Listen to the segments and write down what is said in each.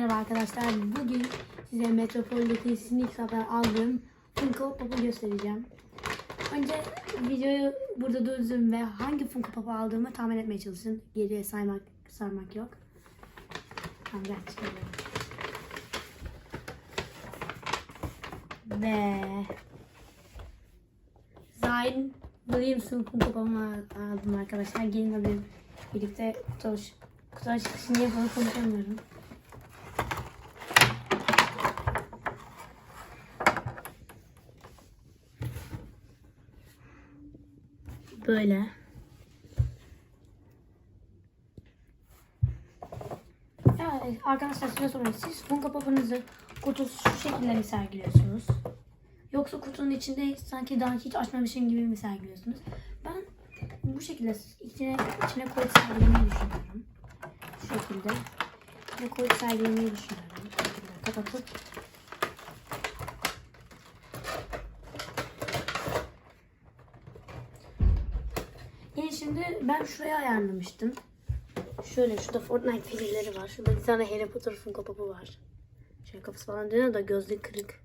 Merhaba arkadaşlar. Bugün size Metropol'deki Sneaks'tan aldığım Funko Pop'u göstereceğim. Önce videoyu burada durdurun ve hangi Funko Pop'u aldığımı tahmin etmeye çalışın. Geriye saymak, sarmak yok. Tamam gel çıkalım. Ve Zayn Williamson Funko Pop'umu aldım arkadaşlar. Gelin. Birlikte kutu, kutu açılışını yapalım konuşamıyorum. Böyle. Evet arkadaşlar size sorayım. Siz Funko Pop'unuzu kutusu şu şekilde mi sergiliyorsunuz? Yoksa kutunun içinde sanki daha hiç açmamışım gibi mi sergiliyorsunuz? Ben bu şekilde içine, içine koyup sergilemeyi düşünüyorum. Şu şekilde. İçine koyup sergilemeyi düşünüyorum. Kapatıp. Yani şimdi ben şuraya ayarlamıştım. Şöyle şurada Fortnite figürleri var. Şurada bir tane Harry Potter Funko Pop'u var. Şöyle kafası falan dönüyor da gözlüğü kırık.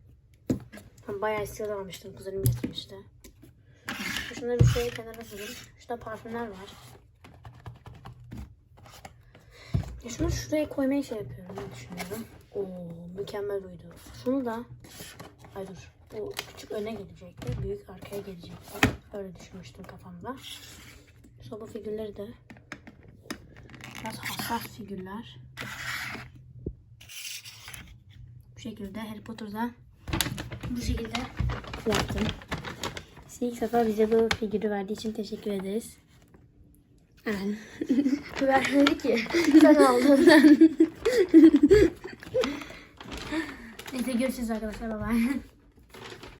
Ben bayağı istiyorlar almıştım. Kuzenim getirmişti. Şunları bir şöyle kenara koyalım. Şurada parfümler var. Ya şunu şuraya koymayı şey yapıyorum. Ne düşünüyorum? Oo mükemmel uydu. Şunu da... Ay dur. O küçük öne gelecekti. Büyük arkaya gelecekti. Öyle düşünmüştüm kafamda. Bu figürleri de biraz hassas figürler. Bu şekilde Harry Potter'da bu şekilde yaptım. Size ilk sefer bize bu figürü verdiği için teşekkür ederiz. Evet. Vermedi ki. Sen aldın. Neyse görüşürüz arkadaşlar. Bye bye.